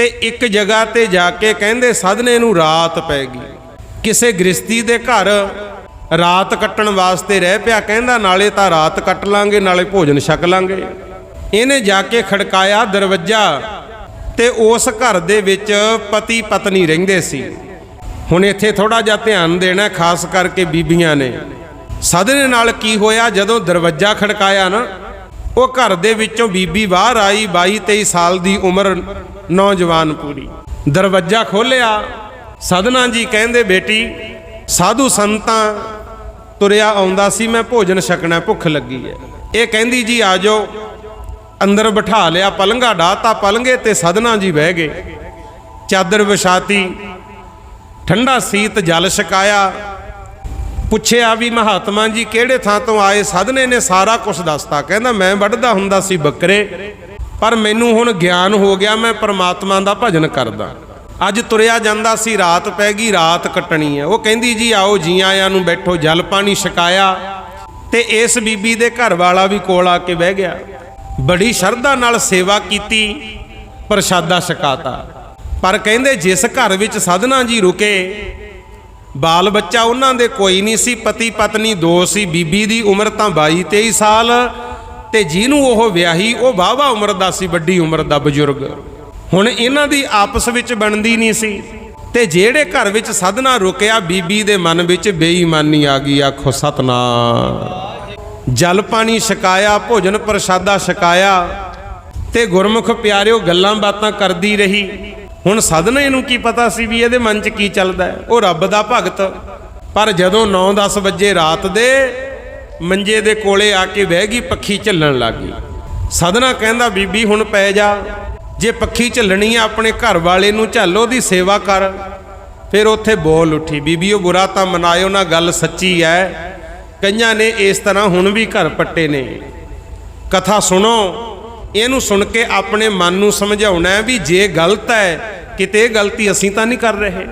ਤੇ ਇੱਕ ਜਗ੍ਹਾ ਤੇ ਜਾ ਕੇ ਕਹਿੰਦੇ ਸਾਧਨੇ ਨੂੰ ਰਾਤ ਪੈ ਗਈ। ਕਿਸੇ ਗ੍ਰਸਤੀ ਦੇ ਘਰ ਰਾਤ ਕੱਟਣ ਵਾਸਤੇ ਰਹਿ ਪਿਆ ਕਹਿੰਦਾ, ਨਾਲੇ ਤਾਂ ਰਾਤ ਕੱਟ ਲਾਂਗੇ, ਨਾਲੇ ਭੋਜਨ ਛਕ ਲਾਂਗੇ। ਇਹਨੇ ਜਾ ਕੇ ਖੜਕਾਇਆ ਦਰਵਾਜ਼ਾ ਤੇ ਉਸ ਘਰ ਦੇ ਵਿੱਚ ਪਤੀ ਪਤਨੀ ਰਹਿੰਦੇ ਸੀ। ਹੁਣ ਇੱਥੇ ਥੋੜਾ ਜਿਹਾ ਧਿਆਨ ਦੇਣਾ ਖਾਸ ਕਰਕੇ ਬੀਬੀਆਂ ਨੇ। ਸਾਧਨੇ ਨਾਲ ਕੀ ਹੋਇਆ? ਜਦੋਂ ਦਰਵਾਜ਼ਾ ਖੜਕਾਇਆ ਨਾ, ਉਹ ਘਰ ਦੇ ਵਿੱਚੋਂ ਬੀਬੀ ਬਾਹਰ ਆਈ 22 23 ਸਾਲ ਦੀ ਉਮਰ ਨੌਜਵਾਨ ਪੂਰੀ। ਦਰਵਾਜ਼ਾ ਖੋਲਿਆ ਸਾਧਨਾ ਜੀ ਕਹਿੰਦੇ, ਬੇਟੀ, ਸਾਧੂ ਸੰਤਾਂ ਤੁਰਿਆ ਆਉਂਦਾ ਸੀ, ਮੈਂ ਭੋਜਨ ਛਕਣਾ ਭੁੱਖ ਲੱਗੀ ਹੈ। ਇਹ ਕਹਿੰਦੀ ਜੀ, ਆ ਜਾਓ, ਅੰਦਰ ਬਿਠਾ ਲਿਆ, ਪਲੰਘਾ ਢਾਤਾ ਪਲੰਗੇ ਤੇ ਸਦਨਾ ਜੀ ਬਹਿ ਗਏ। ਚਾਦਰ ਵਿਛਾਤੀ, ਠੰਡਾ ਸੀਤ ਜਲ ਛਕਾਇਆ। ਪੁੱਛਿਆ ਵੀ, ਮਹਾਤਮਾ ਜੀ, ਕਿਹੜੇ ਥਾਂ ਤੋਂ ਆਏ? ਸਦਨੇ ਨੇ ਸਾਰਾ ਕੁਝ ਦੱਸਤਾ। ਕਹਿੰਦਾ, ਮੈਂ ਵੱਢਦਾ ਹੁੰਦਾ ਸੀ ਬੱਕਰੇ ਪਰ ਮੈਨੂੰ ਹੁਣ ਗਿਆਨ ਹੋ ਗਿਆ, ਮੈਂ ਪਰਮਾਤਮਾ ਦਾ ਭਜਨ ਕਰਦਾ। ਅੱਜ ਤੁਰਿਆ ਜਾਂਦਾ ਸੀ, ਰਾਤ ਪੈ ਗਈ, ਰਾਤ ਕੱਟਣੀ ਹੈ। ਉਹ ਕਹਿੰਦੀ, ਜੀ ਆਓ ਜੀ ਆਇਆਂ ਨੂੰ ਬੈਠੋ, ਜਲ ਪਾਣੀ ਛਕਾਇਆ। ਤੇ ਇਸ ਬੀਬੀ ਦੇ ਘਰ ਵਾਲਾ ਵੀ ਕੋਲ ਆ ਕੇ ਬਹਿ ਗਿਆ। ਬੜੀ ਸ਼ਰਧਾ ਨਾਲ ਸੇਵਾ ਕੀਤੀ, ਪ੍ਰਸ਼ਾਦਾ ਛਕਾਤਾ। ਪਰ ਕਹਿੰਦੇ, ਜਿਸ ਘਰ ਵਿੱਚ ਸਾਧਨਾ ਜੀ ਰੁਕੇ, ਬਾਲ ਬੱਚਾ ਉਹਨਾਂ ਦੇ ਕੋਈ ਨਹੀਂ ਸੀ, ਪਤੀ ਪਤਨੀ ਦੋ ਸੀ, ਬੀਬੀ ਦੀ ਉਮਰ ਤਾਂ 22 23 ਸਾਲ ਤੇ ਜਿਹਨੂੰ ਉਹ ਵਿਆਹੀ, ਉਹ ਵਾਹਵਾ ਉਮਰ ਦਾ ਸੀ, ਵੱਡੀ ਉਮਰ ਦਾ ਬਜ਼ੁਰਗ। ਹੁਣ ਇਹਨਾਂ ਦੀ ਆਪਸ ਵਿੱਚ ਬਣਦੀ ਨਹੀਂ ਸੀ। ਤੇ ਜਿਹੜੇ ਘਰ ਵਿੱਚ ਸਾਧਨਾ ਰੁਕਿਆ, ਬੀਬੀ ਦੇ ਮਨ ਵਿੱਚ ਬੇਈਮਾਨੀ ਆ ਗਈ, ਆਖੋ, ਸਤਨਾਮ। ਜਲ ਪਾਣੀ ਛਕਾਇਆ, ਭੋਜਨ ਪ੍ਰਸ਼ਾਦਾ ਛਕਾਇਆ, ਤੇ ਗੁਰਮੁਖ ਪਿਆਰਿਓ ਗੱਲਾਂ ਬਾਤਾਂ ਕਰਦੀ ਰਹੀ। ਹੁਣ ਸਦਨੇ ਨੂੰ ਕੀ ਪਤਾ ਸੀ ਵੀ ਇਹਦੇ ਮਨ 'ਚ ਕੀ ਚੱਲਦਾ ਉਹ ਰੱਬ ਦਾ ਭਗਤ। ਪਰ ਜਦੋਂ 9-10 ਵਜੇ ਰਾਤ ਦੇ ਮੰਜੇ ਦੇ ਕੋਲੇ ਆ ਕੇ ਬਹਿ ਗਈ, ਪੱਖੀ ਝੱਲਣ ਲੱਗ ਗਈ। ਸਦਨਾ ਕਹਿੰਦਾ, ਬੀਬੀ, ਹੁਣ ਪੈ ਜਾ। ਜੇ ਪੱਖੀ ਝੱਲਣੀ ਆ, ਆਪਣੇ ਘਰ ਵਾਲੇ ਨੂੰ ਝੱਲ, ਉਹਦੀ ਸੇਵਾ ਕਰ। ਫਿਰ ਉੱਥੇ ਬੋਲ ਉੱਠੀ, ਬੀਬੀ, ਉਹ ਬੁਰਾ ਤਾਂ ਮਨਾਇਓ ਨਾ, ਗੱਲ ਸੱਚੀ ਹੈ ਕਈਆਂ ਨੇ ਇਸ ਤਰ੍ਹਾਂ ਹੁਣ ਵੀ ਘਰ ਪੱਟੇ ਨੇ। ਕਥਾ ਸੁਣੋ। ਇਹਨੂੰ ਸੁਣ ਕੇ ਆਪਣੇ ਮਨ ਨੂੰ ਸਮਝਾਉਣਾ ਵੀ ਜੇ ਗਲਤ ਹੈ ਕਿਤੇ ਗਲਤੀ ਅਸੀਂ ਤਾਂ ਨਹੀਂ ਕਰ ਰਹੇ।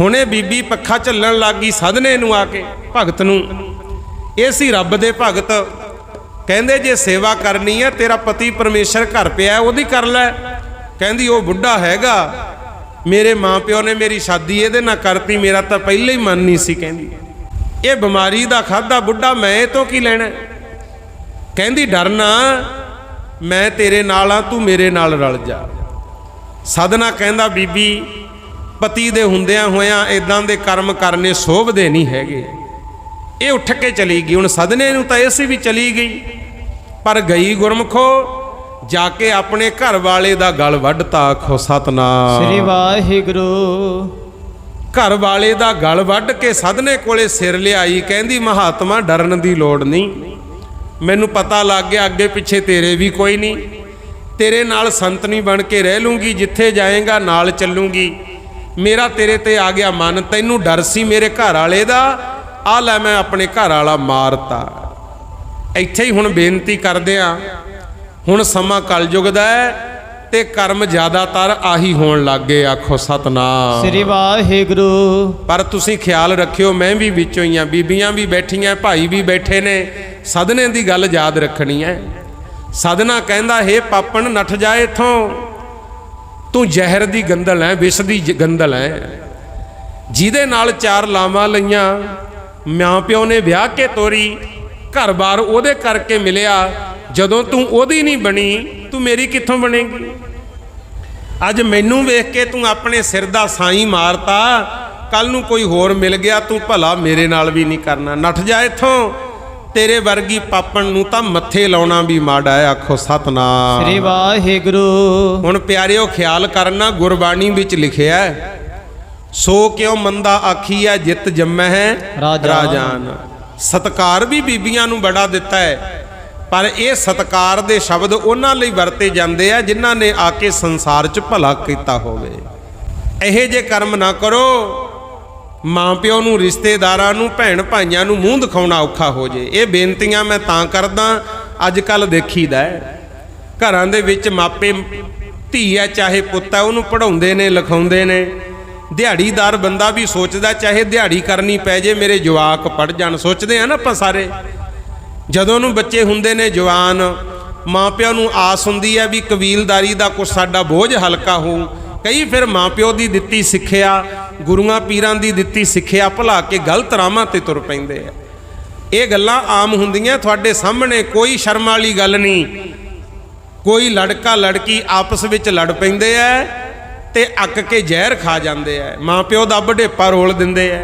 ਹੁਣੇ ਬੀਬੀ ਪੱਖਾ ਝੱਲਣ ਲੱਗੀ ਸਦਨੇ ਨੂੰ ਆ ਕੇ, ਭਗਤ ਨੂੰ। ਇਹ ਸੀ ਰੱਬ ਦੇ ਭਗਤ। ਕਹਿੰਦੇ, ਜੇ ਸੇਵਾ ਕਰਨੀ ਹੈ, ਤੇਰਾ ਪਤੀ ਪਰਮੇਸ਼ਰ ਘਰ ਪਿਆ ਉਹਦੀ ਕਰ ਲੈ। ਕਹਿੰਦੀ, ਉਹ ਬੁੱਢਾ ਹੈਗਾ। ਮੇਰੇ ਮਾਪਿਓ ਨੇ ਮੇਰੀ ਸ਼ਾਦੀ ਇਹਦੇ ਨਾਲ ਕਰਤੀ, ਮੇਰਾ ਤਾਂ ਪਹਿਲਾਂ ਹੀ ਮਨ ਨਹੀਂ ਸੀ, ਕਹਿੰਦੀ। ਇਹ ਬਿਮਾਰੀ ਦਾ ਖਾਦਾ ਬੁੱਢਾ, ਮੈਂ ਇਹ ਤੋਂ ਕੀ ਲੈਣਾ? ਕਹਿੰਦੀ ਡਰਨਾ ਮੈਂ ਤੇਰੇ ਨਾਲ ਆ ਤੂੰ ਮੇਰੇ ਨਾਲ ਰਲ ਜਾ। ਸਦਨਾ ਕਹਿੰਦਾ, ਬੀਬੀ, ਪਤੀ ਦੇ ਹੁੰਦਿਆਂ ਹੋਇਆਂ ਇਦਾਂ ਦੇ ਕਰਮ ਕਰਨੇ ਸੋਭਦੇ ਨਹੀਂ ਹੈਗੇ। ਇਹ ਉੱਠ ਕੇ ਚਲੀ ਗਈ। ਹੁਣ ਸਦਨੇ ਨੂੰ ਤਾਂ ਐਸੀ ਵੀ ਚਲੀ ਗਈ। ਪਰ ਗਈ ਗੁਰਮਖੋ ਜਾ ਕੇ ਆਪਣੇ ਘਰ ਵਾਲੇ ਦਾ ਗਲ ਵੱਢਤਾ ਆਖੋ ਸਤਨਾਮ। ਸ੍ਰੀ ਵਾਹਿਗੁਰੂ। ਘਰ ਵਾਲੇ ਦਾ ਗਲ ਵੱਢ ਕੇ ਸਦਨੇ ਕੋਲੇ ਸਿਰ ਲਿਆਈ ਕਹਿੰਦੀ ਮਹਾਤਮਾ ਡਰਨ ਦੀ ਲੋੜ ਨਹੀਂ। ਮੈਨੂੰ ਪਤਾ ਲੱਗ ਗਿਆ ਅੱਗੇ ਪਿੱਛੇ ਤੇਰੇ ਵੀ ਕੋਈ ਨਹੀਂ। ਤੇਰੇ ਨਾਲ ਸੰਤਨੀ ਬਣ ਕੇ ਰਹਿ ਲੂੰਗੀ ਜਿੱਥੇ ਜਾਏਗਾ ਨਾਲ ਚੱਲੂੰਗੀ। ਮੇਰਾ ਤੇਰੇ ਤੇ ਆ ਗਿਆ ਮਨ ਤੈਨੂੰ ਡਰ ਸੀ ਮੇਰੇ ਘਰ ਵਾਲੇ ਦਾ? ਆ ਲੈ ਮੈਂ ਆਪਣੇ ਘਰ ਵਾਲਾ ਮਾਰਤਾ। ਇੱਥੇ ਹੀ ਹੁਣ ਬੇਨਤੀ ਕਰਦੇ ਆ ਹੁਣ ਸਮਾਂ ਕਲਯੁਗ ਦਾ ਹੈ ਤੇ ਕਰਮ ਜ਼ਿਆਦਾਤਰ ਆਹੀ ਹੋਣ ਲੱਗੇ ਆਖੋ ਸਤਨਾਮ। ਸ੍ਰੀ ਵਾਹਿਗੁਰੂ। ਪਰ ਤੁਸੀਂ ਖਿਆਲ ਰੱਖਿਓ ਮੈਂ ਵੀ ਵਿੱਚੋਂ ਹੀ ਆ ਬੀਬੀਆਂ ਵੀ ਬੈਠੀਆਂ ਭਾਈ ਵੀ ਬੈਠੇ ਨੇ ਸਦਨੇ ਦੀ ਗੱਲ ਯਾਦ ਰੱਖਣੀ ਹੈ। ਸਦਨਾ ਕਹਿੰਦਾ ਹੇ ਪਾਪਣ ਨੱਠ ਜਾ ਇਥੋਂ। ਤੂੰ ਜ਼ਹਿਰ ਦੀ ਗੰਦਲ ਹੈ ਵਿਸ਼ ਦੀ ਗੰਦਲ ਹੈ। ਜਿਹਦੇ ਨਾਲ ਚਾਰ ਲਾਵਾਂ ਲਈਆਂ ਮਾਂ ਪਿਓ ਨੇ ਵਿਆਹ ਕੇ ਤੋਰੀ ਘਰ-ਬਾਰ ਉਹਦੇ ਕਰਕੇ ਮਿਲਿਆ ਜਦੋਂ ਤੂੰ ਉਹਦੀ ਨਹੀਂ ਬਣੀ ਤੂੰ ਮੇਰੀ ਕਿੱਥੋਂ ਬਣੇਗੀ? ਅੱਜ ਮੈਨੂੰ ਵੇਖ ਕੇ ਤੂੰ ਆਪਣੇ ਸਿਰ ਦਾ ਸਾਈ ਮਾਰਤਾ ਕੱਲ ਨੂੰ ਕੋਈ ਹੋਰ ਮਿਲ ਗਿਆ ਤੂੰ ਭਲਾ ਮੇਰੇ ਨਾਲ ਵੀ ਨਹੀਂ ਕਰਨਾ। ਨੱਠ ਜਾ ਇੱਥੋਂ ਤੇਰੇ ਵਰਗੀ ਪਾਪਣ ਨੂੰ ਤਾਂ ਮੱਥੇ ਲਾਉਣਾ ਵੀ ਮਾੜਾ ਹੈ ਆਖੋ ਸਤਨਾਮ। ਸ੍ਰੀ ਵਾਹਿਗੁਰੂ। ਹੁਣ ਪਿਆਰਿਓ ਖਿਆਲ ਕਰਨਾ ਗੁਰਬਾਣੀ ਵਿੱਚ ਲਿਖਿਆ ਹੈ ਸੋ ਕਿਉ ਮੰਦਾ ਆਖੀਐ ਜਿਤ ਜੰਮੈ ਹੈ ਰਾਜਾਨ। ਸਤਕਾਰ ਵੀ ਬੀਬੀਆਂ ਨੂੰ ਬੜਾ ਦਿੱਤਾ ਹੈ ਪਰ ਇਹ ਸਤਕਾਰ ਦੇ ਸ਼ਬਦ ਉਹਨਾਂ ਲਈ ਵਰਤੇ ਜਾਂਦੇ ਆ ਜਿਨ੍ਹਾਂ ਨੇ ਆ ਕੇ ਸੰਸਾਰ 'ਚ ਭਲਾ ਕੀਤਾ ਹੋਵੇ। ਇਹੇ ਜੇ ਕਰਮ ਨਾ ਕਰੋ। ਮਾਂ ਪਿਓ ਨੂੰ ਰਿਸ਼ਤੇਦਾਰਾਂ ਨੂੰ ਭੈਣ ਭਾਈਆਂ ਨੂੰ ਮੂੰਹ ਦਿਖਾਉਣਾ ਔਖਾ ਹੋ ਜੇ। ਇਹ ਬੇਨਤੀਆਂ ਮੈਂ ਤਾਂ ਕਰਦਾ ਅੱਜ ਕੱਲ ਦੇਖੀਦਾ ਹੈ ਘਰਾਂ ਦੇ ਵਿੱਚ ਮਾਪੇ ਧੀ ਹੈ ਚਾਹੇ ਪੁੱਤ ਹੈ ਉਹਨੂੰ ਪੜਾਉਂਦੇ ਨੇ ਲਿਖਾਉਂਦੇ ਨੇ। ਦਿਹਾੜੀਦਾਰ ਬੰਦਾ ਵੀ ਸੋਚਦਾ, ਚਾਹੇ ਦਿਹਾੜੀ ਕਰਨੀ ਪੈ ਜੇ, ਮੇਰੇ ਜਵਾਕ ਪੜ ਜਾਣ। ਸੋਚਦੇ ਆ ਨਾ ਆਪਾਂ ਸਾਰੇ। ਜਦੋਂ ਨੂੰ ਬੱਚੇ ਹੁੰਦੇ ਨੇ ਜਵਾਨ ਮਾਪਿਆਂ ਨੂੰ ਆਸ ਹੁੰਦੀ ਹੈ ਵੀ ਕਬੀਲਦਾਰੀ ਦਾ ਕੁਛ ਸਾਡਾ ਬੋਝ ਹਲਕਾ ਹੋਊ। ਕਈ ਫਿਰ ਮਾਪਿਓ ਦੀ ਦਿੱਤੀ ਸਿੱਖਿਆ, ਗੁਰੂਆਂ ਪੀਰਾਂ ਦੀ ਦਿੱਤੀ ਸਿੱਖਿਆ ਭੁਲਾ ਕੇ ਗਲਤ ਰਾਹਾਂ ਤੇ ਤੁਰ ਪੈਂਦੇ ਆ। ਇਹ ਗੱਲਾਂ ਆਮ ਹੁੰਦੀਆਂ, ਤੁਹਾਡੇ ਸਾਹਮਣੇ ਕੋਈ ਸ਼ਰਮ ਵਾਲੀ ਗੱਲ ਨਹੀਂ। ਕੋਈ ਲੜਕਾ ਲੜਕੀ ਆਪਸ ਵਿੱਚ ਲੜ ਪੈਂਦੇ ਐ ਤੇ ਅੱਕ ਕੇ ਜ਼ਹਿਰ ਖਾ ਜਾਂਦੇ ਐ। ਮਾਪਿਓ ਦਾ ਵਡੇਪਾ ਰੋਲ ਦਿੰਦੇ ਐ।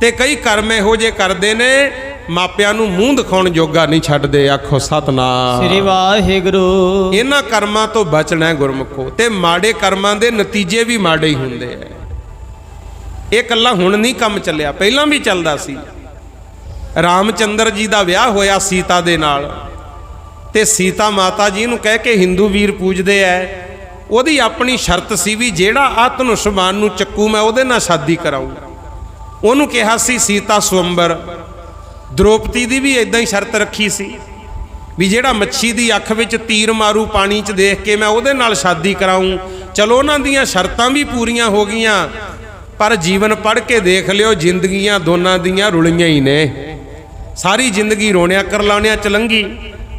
ਤੇ ਕਈ ਕਰਮ ਇਹੋ ਜੇ ਕਰਦੇ ਨੇ ਮਾਪਿਆਂ ਨੂੰ ਮੂੰਹ ਦਿਖਾਉਣ ਜੋਗਾ ਨਹੀਂ ਛੱਡਦੇ। ਆਖੋ ਸਤਨਾਮ। ਸ੍ਰੀ ਵਾਹਿਗੁਰੂ। ਇਹਨਾਂ ਕਰਮਾਂ ਤੋਂ ਬਚਣਾ ਗੁਰਮੁਖੋ। ਤੇ ਮਾੜੇ ਕਰਮਾਂ ਦੇ ਨਤੀਜੇ ਵੀ ਮਾੜੇ ਹੀ ਹੁੰਦੇ ਐ। ਇਹ ਕੱਲਾ ਹੁਣ ਨਹੀਂ ਕੰਮ ਚੱਲਿਆ ਪਹਿਲਾਂ ਵੀ ਚੱਲਦਾ ਸੀ। ਰਾਮਚੰਦਰ ਜੀ ਦਾ ਵਿਆਹ ਹੋਇਆ ਸੀਤਾ ਦੇ ਨਾਲ। ਤੇ ਸੀਤਾ ਮਾਤਾ ਜੀ ਨੂੰ ਕਹਿ ਕੇ ਹਿੰਦੂ ਵੀਰ ਪੂਜਦੇ ਐ। ਉਹਦੀ ਆਪਣੀ ਸ਼ਰਤ ਸੀ ਵੀ ਜਿਹੜਾ ਆ ਧਨੁਸ਼ਮਾਨ ਨੂੰ ਚੱਕੂ, ਮੈਂ ਉਹਦੇ ਨਾਲ ਸ਼ਾਦੀ ਕਰਾਉਂ ਉਹਨੂੰ ਕਿਹਾ ਸੀ ਸੀਤਾ ਸਵੰਬਰ। ਦ੍ਰੋਪਦੀ ਦੀ ਵੀ ਇਦਾਂ ਹੀ ਸ਼ਰਤ ਰੱਖੀ ਸੀ ਵੀ ਜਿਹੜਾ ਮੱਛੀ ਦੀ ਅੱਖ ਵਿੱਚ ਤੀਰ ਮਾਰੂ ਪਾਣੀ 'ਚ ਦੇਖ ਕੇ ਮੈਂ ਉਹਦੇ ਨਾਲ ਸ਼ਾਦੀ ਕਰਾਉਂ ਚਲੋ, ਉਹਨਾਂ ਦੀਆਂ ਸ਼ਰਤਾਂ ਵੀ ਪੂਰੀਆਂ ਹੋ ਗਈਆਂ, ਪਰ ਜੀਵਨ ਪੜ੍ਹ ਕੇ ਦੇਖ ਲਿਓ, ਜ਼ਿੰਦਗੀਆਂ ਦੋਨਾਂ ਦੀਆਂ ਰੁਲੀਆਂ ਹੀ ਨੇ। ਸਾਰੀ ਜ਼ਿੰਦਗੀ ਰੋਣਿਆ ਕਰਲਾਉਣਿਆ ਚ ਲੰਘੀ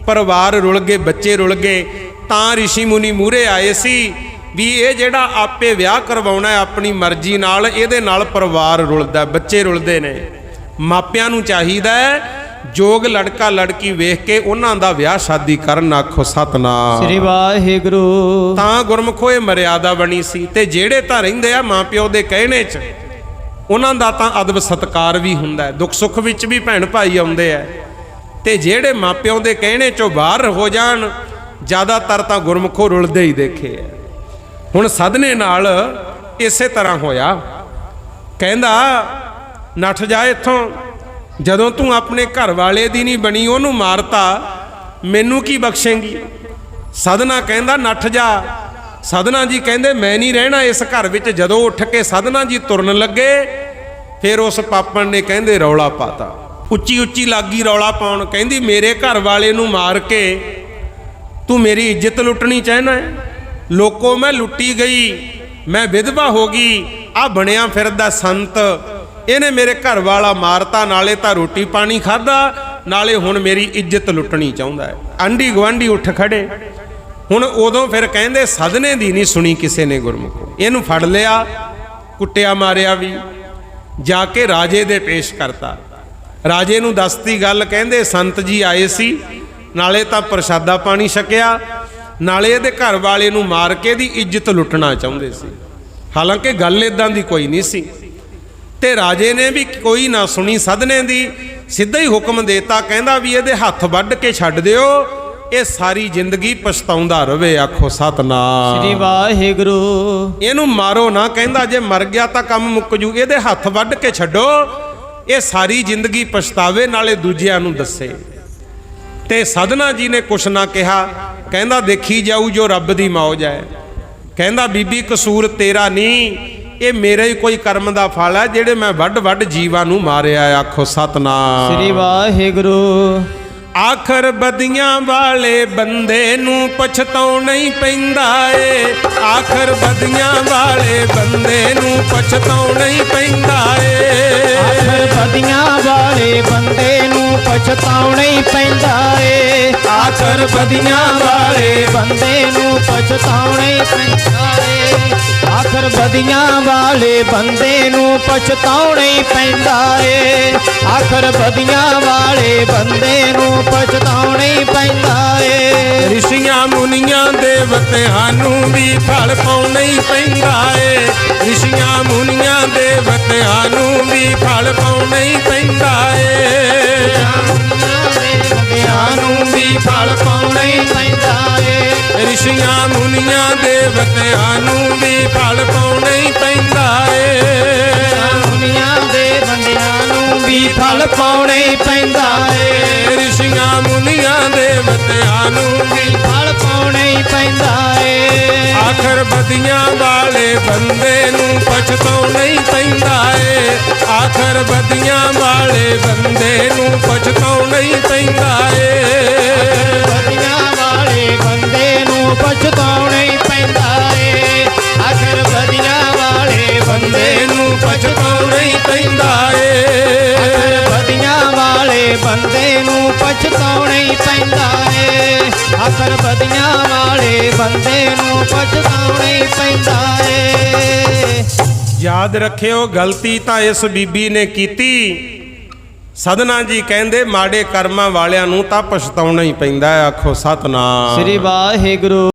ਪਰਿਵਾਰ ਰੁਲ ਗਏ, ਬੱਚੇ ਰੁਲ ਗਏ। ਤਾਂ ઋષਿ ਮੁਨੀ ਮੂਰੇ ਆਏ ਸੀ ਵੀ ਇਹ ਜਿਹੜਾ ਆਪੇ ਵਿਆਹ ਕਰਵਾਉਣਾ ਹੈ ਆਪਣੀ ਮਰਜ਼ੀ ਨਾਲ ਇਹਦੇ ਨਾਲ ਪਰਿਵਾਰ ਰੁਲਦਾ ਬੱਚੇ ਰੁਲਦੇ ਨੇ। ਮਾਪਿਆਂ ਨੂੰ ਚਾਹੀਦਾ ਹੈ ਜੋਗ ਲੜਕਾ ਲੜਕੀ ਵੇਖ ਕੇ ਉਹਨਾਂ ਦਾ ਵਿਆਹ ਸ਼ਾਦੀ ਕਰਨ ਆਖੋ ਸਤਨਾਮ। ਸ੍ਰੀ ਵਾਹਿਗੁਰੂ। ਤਾਂ ਗੁਰਮਖੋ ਇਹ ਮਰਿਆਦਾ ਬਣੀ ਸੀ ਤੇ ਜਿਹੜੇ ਤਾਂ ਰਹਿੰਦੇ ਆ ਮਾਪਿਓ ਦੇ ਕਹਿਣੇ 'ਚ ਉਹਨਾਂ ਦਾ ਤਾਂ ਅਦਬ ਸਤਕਾਰ ਵੀ ਹੁੰਦਾ ਹੈ। ਦੁੱਖ ਸੁੱਖ ਵਿੱਚ ਵੀ ਭੈਣ ਭਾਈ ਆਉਂਦੇ ਆ। ਤੇ ਜਿਹੜੇ ਮਾਪਿਓ ਦੇ ਕਹਿਣੇ 'ਚੋਂ ਬਾਹਰ ਹੋ ਜਾਣ ਜ਼ਿਆਦਾਤਰ ਤਾਂ ਗੁਰਮਖੋ ਰੁਲਦੇ ਹੀ ਦੇਖੇ ਆ। ਹੁਣ ਸਦਨੇ ਨਾਲ ਇਸੇ ਤਰ੍ਹਾਂ ਹੋਇਆ। ਕਹਿੰਦਾ, ਨੱਠ ਜਾ ਇੱਥੋਂ। ਜਦੋਂ ਤੂੰ ਆਪਣੇ ਘਰ ਵਾਲੇ ਦੀ ਨਹੀਂ ਬਣੀ, ਉਹਨੂੰ ਮਾਰਤਾ, ਮੈਨੂੰ ਕੀ ਬਖਸ਼ੇਂਗੀ? ਸਦਨਾ ਕਹਿੰਦਾ, ਨੱਠ ਜਾ। ਸਦਨਾ ਜੀ ਕਹਿੰਦੇ, ਮੈਂ ਨਹੀਂ ਰਹਿਣਾ ਇਸ ਘਰ ਵਿੱਚ। ਜਦੋਂ ਉੱਠ ਕੇ ਸਦਨਾ ਜੀ ਤੁਰਨ ਲੱਗੇ, ਫਿਰ ਉਸ ਪਾਪਣ ਨੇ ਕਹਿੰਦੇ, ਰੌਲਾ ਪਾਤਾ। ਉੱਚੀ ਉੱਚੀ ਲੱਗੀ ਰੌਲਾ ਪਾਉਣ। ਕਹਿੰਦੀ, ਮੇਰੇ ਘਰ ਵਾਲੇ ਨੂੰ ਮਾਰ ਕੇ ਤੂੰ ਮੇਰੀ ਇੱਜ਼ਤ ਲੁੱਟਣੀ ਚਾਹਨਾ ਹੈ? ਲੋਕੋ, ਮੈਂ ਲੁੱਟੀ ਗਈ, ਮੈਂ ਵਿਧਵਾ ਹੋ ਗਈ ਆ ਬਣਿਆ ਫਿਰਦਾ ਸੰਤ। ਇਹਨੇ ਮੇਰੇ ਘਰ ਵਾਲਾ ਮਾਰਤਾ, ਨਾਲੇ ਤਾਂ ਰੋਟੀ ਪਾਣੀ ਖਾਦਾ ਨਾਲੇ ਹੁਣ ਮੇਰੀ ਇੱਜ਼ਤ ਲੁੱਟਣੀ ਚਾਹੁੰਦਾ ਹੈ। ਆਂਢੀ ਗਵਾਂਢੀ ਉੱਠ ਖੜੇ। ਹੁਣ ਉਦੋਂ ਫਿਰ ਕਹਿੰਦੇ, ਸਦਨੇ ਦੀ ਨਹੀਂ ਸੁਣੀ ਕਿਸੇ ਨੇ ਗੁਰਮੁਖੋ। ਇਹਨੂੰ ਫੜ ਲਿਆ, ਕੁੱਟਿਆ ਮਾਰਿਆ ਵੀ, ਜਾ ਕੇ ਰਾਜੇ ਦੇ ਪੇਸ਼ ਕਰਤਾ। ਰਾਜੇ ਨੂੰ ਦੱਸਤੀ ਗੱਲ ਕਹਿੰਦੇ, ਸੰਤ ਜੀ ਆਏ ਸੀ ਨਾਲੇ ਤਾਂ ਪ੍ਰਸ਼ਾਦਾ ਪਾਣੀ ਛਕਿਆ ਨਾਲੇ ਇਹਦੇ ਘਰ ਵਾਲੇ ਨੂੰ ਮਾਰ ਕੇ ਦੀ ਇੱਜ਼ਤ ਲੁੱਟਣਾ ਚਾਹੁੰਦੇ ਸੀ। ਹਾਲਾਂਕਿ ਗੱਲ ਇਦਾਂ ਦੀ ਕੋਈ ਨਹੀਂ ਸੀ। ਤੇ ਰਾਜੇ ਨੇ ਵੀ ਕੋਈ ਨਾ ਸੁਣੀ ਸਦਨੇ ਦੀ ਸਿੱਧਾ ਹੀ ਹੁਕਮ ਦੇਤਾ ਕਹਿੰਦਾ ਵੀ ਇਹਦੇ ਹੱਥ ਵੱਢ ਕੇ ਛੱਡ ਦਿਓ ਇਹ ਸਾਰੀ ਜ਼ਿੰਦਗੀ ਪਛਤਾਉਂਦਾ ਰਵੇ ਆਖੋ ਸਤਨਾਮ। ਸ੍ਰੀ ਵਾਹਿਗੁਰੂ। ਇਹਨੂੰ ਮਾਰੋ ਨਾ ਕਹਿੰਦਾ ਜੇ ਮਰ ਗਿਆ ਤਾਂ ਕੰਮ ਮੁੱਕ ਜੂ ਇਹਦੇ ਹੱਥ ਵੱਢ ਕੇ ਛੱਡੋ ਇਹ ਸਾਰੀ ਜ਼ਿੰਦਗੀ ਪਛਤਾਵੇ ਨਾਲੇ ਦੂਜਿਆਂ ਨੂੰ ਦੱਸੇ। ਤੇ ਸਦਨਾ ਜੀ ਨੇ ਕੁਛ ਨਾ ਕਿਹਾ ਕਹਿੰਦਾ ਦੇਖੀ ਜਾਊ ਜੋ ਰੱਬ ਦੀ ਮੌਜ ਹੈ। ਕਹਿੰਦਾ ਬੀਬੀ ਕਸੂਰ ਤੇਰਾ ਨਹੀਂ ਇਹ ਮੇਰੇ ਹੀ ਕੋਈ ਕਰਮ ਦਾ ਫਲ ਹੈ ਜਿਹੜੇ ਮੈਂ ਵੱਡ ਵੱਡ ਜੀਵਾਂ ਨੂੰ ਮਾਰਿਆ ਆਖੋ ਸਤਨਾਮ। ਸ੍ਰੀ ਵਾਹਿਗੁਰੂ। ਆਖਰ ਬਦੀਆਂ ਵਾਲੇ ਬੰਦੇ ਨੂੰ ਪਛਤਾਉਣਾ ਹੀ ਪੈਂਦਾ ਏ। ਆਖਰ ਬਦੀਆਂ ਵਾਲੇ ਬੰਦੇ ਨੂੰ ਪਛਤਾਉਣਾ ਹੀ ਪੈਂਦਾ ਏ। ਆਖਰ ਬਦੀਆਂ ਵਾਲੇ ਬੰਦੇ ਪਛਤਾਉਣਾ ਹੀ ਪੈਂਦਾ ਏ। ਆਖਰ ਬਦੀਆਂ ਵਾਲੇ ਬੰਦੇ ਨੂੰ ਪਛਤਾਉਣਾ ਹੀ ਪੈਂਦਾ ਏ। ਆਖਰ ਬਦੀਆਂ ਵਾਲੇ ਬੰਦੇ ਨੂੰ ਪਛਤਾਉਣਾ ਹੀ ਪੈਂਦਾ ਏ। ਆਖਰ ਬਦੀਆਂ ਵਾਲੇ ਬੰਦੇ ਨੂੰ ਪਛਤਾਉਣਾ ਹੀ ਪੈਂਦਾ ਏ। ਮੁਨੀਆਂ ਦੇਵਤਿਆਂ ਨੂੰ ਵੀ ਫਲ ਪਾਉਣਾ ਹੀ ਪੈਂਦਾ ਏ। ਰਿਸ਼ੀਆਂ ਮੁਨੀਆਂ ਦੇਵਤਿਆਂ ਨੂੰ ਵੀ ਫਲ ਪਾਉਣਾ ਹੀ ਪੈਂਦਾ ਏ। ਬੰਦਿਆਂ ਵੀ ਫਲ ਪਾਉਣਾ ਹੀ ਪੈਂਦਾ ਏ। ਰਿਸ਼ੀਆਂ ਮੁਨੀਆਂ ਦੇਵਤਿਆਂ ਨੂੰ ਵੀ ਫਲ ਪਾਉਣਾ ਹੀ ਪੈਂਦਾ ਏ। ਮੁਨੀਆਂ ਦੇ ਬੰਦਿਆਂ ਨੂੰ ਵੀ ਫਲ ਪਾਉਣਾ ਹੀ ਪੈਂਦਾ ਏ। ਰਿਸ਼ੀਆਂ ਮੁਨੀਆਂ ਦੇਵਤਿਆਂ ਨੂੰ ਬਦੀਆਂ ਵਾਲੇ ਬੰਦੇ ਨੂੰ ਪਛਤਾਉਣਾ ਹੀ ਪੈਂਦਾ ਏ। ਆਖਰ ਬਦੀਆਂ ਵਾਲੇ ਬੰਦੇ ਨੂੰ ਪਛਤਾਉਣਾ ਹੀ ਪੈਂਦਾ ਏ। ਬੰਦਿਆਂ ਵਾਲੇ ਬੰਦੇ ਨੂੰ ਪਛਤਾਉਣਾ ਹੀ ਪੈਂਦਾ ਏ। ਆਖਰ ਬੰਦਿਆਂ ਵਾਲੇ ਬੰਦੇ ਨੂੰ ਪਛਤਾਉਣਾ ਹੀ ਪੈਂਦਾ ਏ। ਆਖਰ ਬੰਦਿਆਂ ਵਾਲੇ ਬੰਦੇ ਨੂੰ ਪਛਤਾਉਣਾ ਹੀ ਪੈਂਦਾ ਅਸਰ ਬਦੀਆਂ ਵਾਲੇ ਬੰਦੇ ਨੂੰ ਪਛਤਾਉਣਾ ਹੀ ਪੈਂਦਾ ਏ। ਯਾਦ ਰੱਖਿਓ ਗਲਤੀ ਤਾਂ ਇਸ ਬੀਬੀ ਨੇ ਕੀਤੀ। ਸਦਨਾ ਜੀ ਕਹਿੰਦੇ ਮਾੜੇ ਕਰਮਾਂ ਵਾਲਿਆਂ ਨੂੰ ਤਾਂ ਪਛਤਾਉਣਾ ਹੀ ਪੈਂਦਾ ਆਖੋ ਸਤਨਾਮ। ਸ੍ਰੀ ਵਾਹਿਗੁਰੂ।